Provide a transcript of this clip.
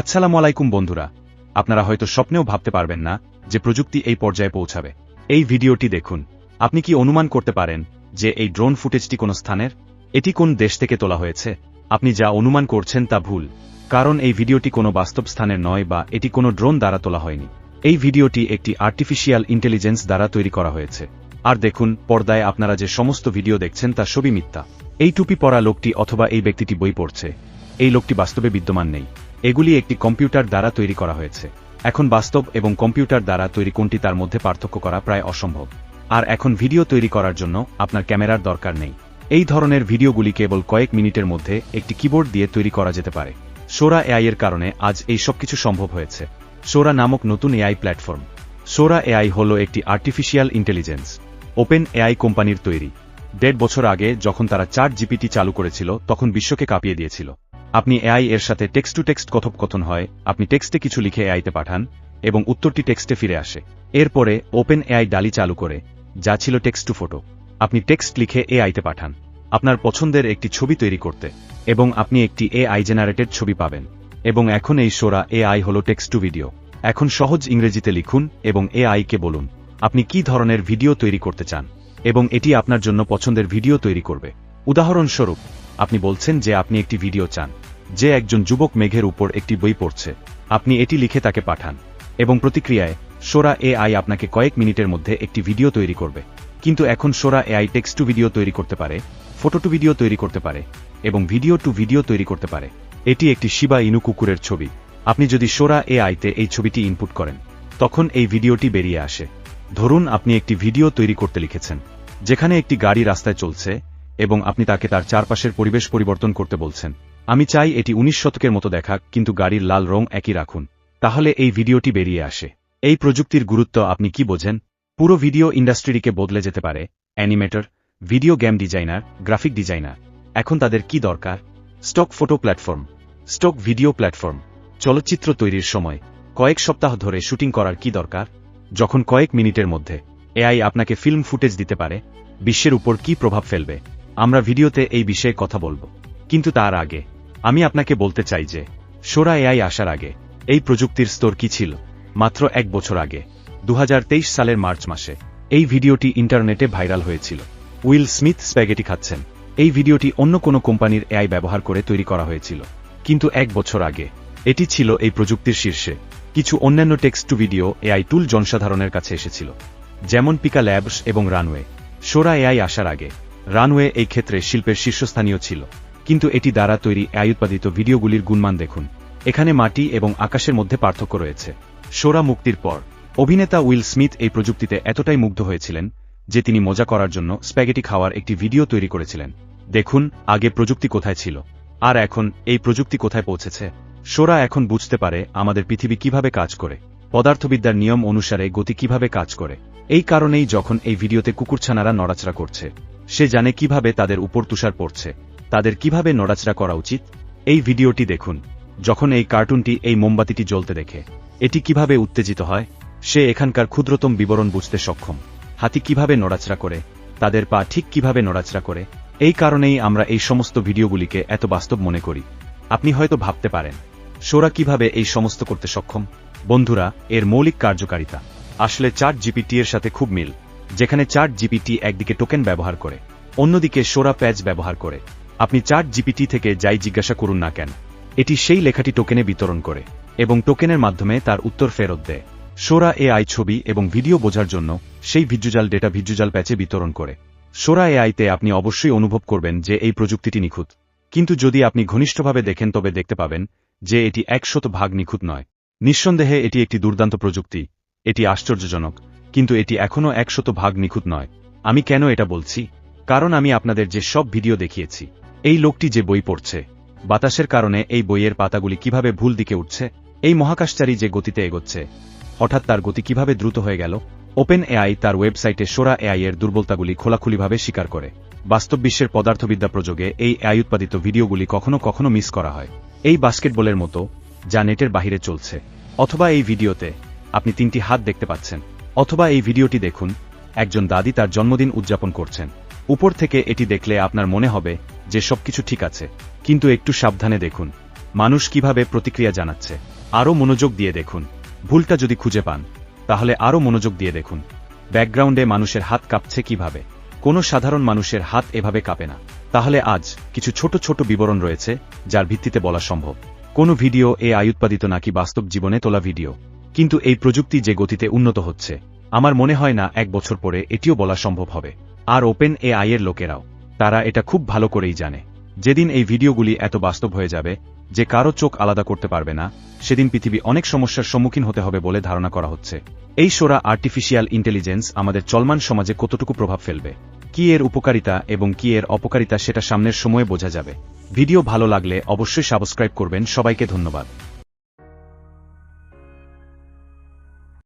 আসসালামু আলাইকুম বন্ধুরা। আপনারা হয়তো স্বপ্নেও ভাবতে পারবেন না যে প্রযুক্তি এই পর্যায়ে পৌঁছাবে। এই ভিডিওটি দেখুন। আপনি কি অনুমান করতে পারেন যে এই ড্রোন ফুটেজটি কোন স্থানের? এটি কোন দেশ থেকে তোলা হয়েছে? আপনি যা অনুমান করছেন তা ভুল। কারণ এই ভিডিওটি কোনো বাস্তব স্থানের নয় বা এটি কোনো ড্রোন দ্বারা তোলা হয়নি। এই ভিডিওটি একটি আর্টিফিশিয়াল ইন্টেলিজেন্স দ্বারা তৈরি করা হয়েছে। আর দেখুন, পর্দায় আপনারা যে সমস্ত ভিডিও দেখছেন তা সবই মিথ্যা। এই টুপি পরা লোকটি অথবা এই ব্যক্তিটি বই পড়ছে। এই লোকটি বাস্তবে বিদ্যমান নেই। এগুলি একটি কম্পিউটার দ্বারা তৈরি করা হয়েছে। এখন বাস্তব এবং কম্পিউটার দ্বারা তৈরি কোনটি তার মধ্যে পার্থক্য করা প্রায় অসম্ভব। আর এখন ভিডিও তৈরি করার জন্য আপনার ক্যামেরার দরকার নেই। এই ধরনের ভিডিওগুলি কেবল কয়েক মিনিটের মধ্যে একটি কিবোর্ড দিয়ে তৈরি করা যেতে পারে। সোরা এআই এর কারণে আজ এই সবকিছু সম্ভব হয়েছে। সোরা নামক নতুন এআই প্ল্যাটফর্ম। সোরা এআই হল একটি আর্টিফিশিয়াল ইন্টেলিজেন্স ওপেন এআই কোম্পানির তৈরি। দেড় বছর আগে যখন তারা চার জিপিটি চালু করেছিল, তখন বিশ্বকে কাঁপিয়ে দিয়েছিল। আপনি এআই এর সাথে টেক্সট টু টেক্সট কথোপকথন হয়, আপনি টেক্সটে কিছু লিখে এআইতে পাঠান, এবং উত্তরটি টেক্সটে ফিরে আসে। এরপরে ওপেন এআই ডালি চালু করে, যা ছিল টেক্সট টু ফটো আপনি টেক্সট লিখে এআইতে পাঠান। আপনার পছন্দের একটি ছবি তৈরি করতে, এবং আপনি একটি এআই জেনারেটেড ছবি পাবেন। এবং এখন এই সোরা এআই হল টেক্সট টু ভিডিও এখন সহজ ইংরেজিতে লিখুন, এবং এআই কে বলুন, আপনি কি ধরনের ভিডিও তৈরি করতে চান? এবং এটি আপনার জন্য পছন্দের ভিডিও তৈরি করবে। উদাহরণস্বরূপ আপনি বলছেন যে আপনি একটি ভিডিও চান, যে একজন যুবক মেঘের উপর একটি বই পড়ছে। আপনি এটি লিখে তাকে পাঠান। এবং প্রতিক্রিয়ায়, সোরা এআই আপনাকে কয়েক মিনিটের মধ্যে একটি ভিডিও তৈরি করবে। কিন্তু এখন সোরা এআই টেক্সট টু ভিডিও তৈরি করতে পারে, ফটো টু ভিডিও তৈরি করতে পারে, এবং ভিডিও টু ভিডিও তৈরি করতে পারে। এটি একটি শিবা ইনু কুকুরের ছবি। আপনি যদি সোরা এ এআইতে এই ছবিটি ইনপুট করেন, তখন এই ভিডিওটি বেরিয়ে আসে। ধরুন আপনি একটি ভিডিও তৈরি করতে লিখেছেন, যেখানে একটি গাড়ি রাস্তায় চলছে এবং আপনি তাকে তার চারপাশের পরিবেশ পরিবর্তন করতে বলছেন। আমি চাই এটি উনিশ শতকের মতো দেখাক কিন্তু গাড়ির লাল রং একই রাখুন। তাহলে এই ভিডিওটি বেরিয়ে আসে। এই প্রযুক্তির গুরুত্ব আপনি কি বোঝেন? পুরো ভিডিও ইন্ডাস্ট্রিকে বদলে যেতে পারে। Animator, video game designer, graphic designer. এখন তাদের কি দরকার? Stock photo platform. Stock video platform. চলচ্চিত্র তৈরির সময়। কয়েক সপ্তাহ ধরে শুটিং করার কি দরকার? যখন কয়েক মিনিটের মধ্যে। এআই আপনাকে ফিল্ম ফুটেজ দিতে পারে। বিশ্বের উপর কি প্রভাব ফেলবে? আমরা ভিডিওতে এই বিষয়ে কথা বলব। কিন্তু তার আগে, আমি আপনাকে বলতে চাই যে, সোরা এআই আসার আগে, এই প্রযুক্তির স্তর কি ছিল? মাত্র এক বছর আগে দু হাজার তেইশ সালের মার্চ মাসে, এই ভিডিওটি ইন্টারনেটে ভাইরাল হয়েছিল। উইল স্মিথ স্প্যাগেটি খাচ্ছেন। এই ভিডিওটি অন্য কোনো কোম্পানির এআই ব্যবহার করে তৈরি করা হয়েছিল। কিন্তু এক বছর আগে, এটি ছিল এই প্রযুক্তির শীর্ষে। কিছু অন্যান্য text to video AI tool জনসাধারণের কাছে এসেছিল। যেমন পিকা ল্যাবস এবং রানওয়ে। সোরা এআই আসার আগে রানওয়ে এই ক্ষেত্রে শিল্পের শীর্ষস্থানীয় ছিল। কিন্তু এটি দ্বারা তৈরি এআই উৎপাদিত ভিডিওগুলির গুণমান দেখুন। এখানে মাটি এবং আকাশের মধ্যে পার্থক্য রয়েছে। সোরা মুক্তির পর, অভিনেতা উইল স্মিথ এই প্রযুক্তিতে এতটাই মুগ্ধ হয়েছিলেন যে তিনি মজা করার জন্য স্প্যাগেটি খাওয়ার একটি ভিডিও তৈরি করেছিলেন। দেখুন, আগে প্রযুক্তি কোথায় ছিল। আর এখন, এই প্রযুক্তি কোথায় পৌঁছেছে? সোরা এখন বুঝতে পারে আমাদের পৃথিবী কীভাবে কাজ করে। পদার্থবিদ্যার নিয়ম অনুসারে গতি কীভাবে কাজ করে। এই কারণেই যখন এই ভিডিওতে কুকুরছানারা নড়াচড়া করছে সে জানে কীভাবে তাদের উপর তুষার পড়ছে। তাদের কীভাবে নড়াচড়া করা উচিত? এই ভিডিওটি দেখুন, যখন এই কার্টুনটি এই মোমবাতিটি জ্বলতে দেখে। এটি কীভাবে উত্তেজিত হয়? সে এখানকার ক্ষুদ্রতম বিবরণ বুঝতে সক্ষম। হাতি কীভাবে নড়াচড়া করে? তাদের পা ঠিক কীভাবে নড়াচড়া করে? এই কারণেই আমরা এই সমস্ত ভিডিওগুলিকে এত বাস্তব মনে করি। আপনি হয়তো ভাবতে পারেন, সোরা কীভাবে এই সমস্ত করতে সক্ষম? বন্ধুরা, এর মৌলিক কার্যকারিতা। আসলে চার জিপিটি এর সাথে খুব মিল। যেখানে চার জিপিটি একদিকে টোকেন ব্যবহার করে, অন্যদিকে সোরা প্যাচ ব্যবহার করে। আপনি চার জিপিটি থেকে যাই জিজ্ঞাসা করুন না কেন, এটি সেই লেখাটি টোকেনে বিতরণ করে এবং টোকেনের মাধ্যমে তার উত্তর ফেরত দেয়। সোরা এআই ছবি এবং ভিডিও বোঝার জন্য সেই ভিজ্জুজাল ডেটা ভিজ্জুজাল প্যাচে বিতরণ করে। সোরা এআইতে আপনি অবশ্যই অনুভব করবেন যে এই প্রযুক্তিটি নিখুঁত। কিন্তু যদি আপনি ঘনিষ্ঠভাবে দেখেন, তবে দেখতে পাবেন যে এটি একশত ভাগ নিখুঁত নয়। নিঃসন্দেহে এটি একটি দুর্দান্ত প্রযুক্তি। এটি আশ্চর্যজনক। কিন্তু এটি এখনও একশত ভাগ নিখুঁত নয়। আমি কেন এটা বলছি? কারণ আমি আপনাদের যে সব ভিডিও দেখিয়েছি, এই লোকটি যে বই পড়ছে, বাতাসের কারণে এই বইয়ের পাতাগুলি কীভাবে ভুল দিকে উঠছে, এই মহাকাশচারী যে গতিতে এগোচ্ছে, হঠাৎ তার গতি কীভাবে দ্রুত হয়ে গেল ওপেন এআই তার ওয়েবসাইটে সোরা এআই এর দুর্বলতাগুলি খোলাখুলিভাবে স্বীকার করে। বাস্তব বিশ্বের পদার্থবিদ্যা প্রযোগে এই এআই উৎপাদিত ভিডিওগুলি কখনো কখনো মিস করা হয়। এই বাস্কেটবলের মতো, যা নেটের বাহিরে চলছে, অথবা এই ভিডিওতে আপনি তিনটি হাত দেখতে পাচ্ছেন। অথবা এই ভিডিওটি দেখুন, একজন দাদি তার জন্মদিন উদযাপন করছেন। উপর থেকে এটি দেখলে আপনার মনে হবে যে সবকিছু ঠিক আছে, কিন্তু একটু সাবধানে দেখুন, মানুষ কীভাবে প্রতিক্রিয়া জানাচ্ছে। আরও মনোযোগ দিয়ে দেখুন, ভুলটা যদি খুঁজে পান, তাহলে আরও মনোযোগ দিয়ে দেখুন, ব্যাকগ্রাউন্ডে মানুষের হাত কাঁপছে কীভাবে। কোনো সাধারণ মানুষের হাত এভাবে কাঁপে না। তাহলে আজ কিছু ছোট ছোট বিবরণ রয়েছে, যার ভিত্তিতে বলা সম্ভব। কোনো ভিডিও এ আয়ুৎপাদিত নাকি বাস্তব জীবনে তোলা ভিডিও। কিন্তু এই প্রযুক্তি যে গতিতে উন্নত হচ্ছে, আমার মনে হয় না এক বছর পরে এটিও বলা সম্ভব হবে। আর ওপেন এ আইয়ের লোকেরাও, তারা এটা খুব ভালো করেই জানে। যেদিন এই ভিডিওগুলি এত বাস্তব হয়ে যাবে, যে কারও চোখ আলাদা করতে পারবে না, সেদিন পৃথিবী অনেক সমস্যার সম্মুখীন হতে হবে বলে ধারণা করা হচ্ছে। এই সোরা আর্টিফিশিয়াল ইন্টেলিজেন্স আমাদের চলমান সমাজে কতটুকু প্রভাব ফেলবে? কি এর উপকারিতা এবং কি এর অপকারিতা সেটা সামনের সময়ে বোঝা যাবে। ভিডিও ভালো লাগলে অবশ্যই সাবস্ক্রাইব করবেন, সবাইকে ধন্যবাদ।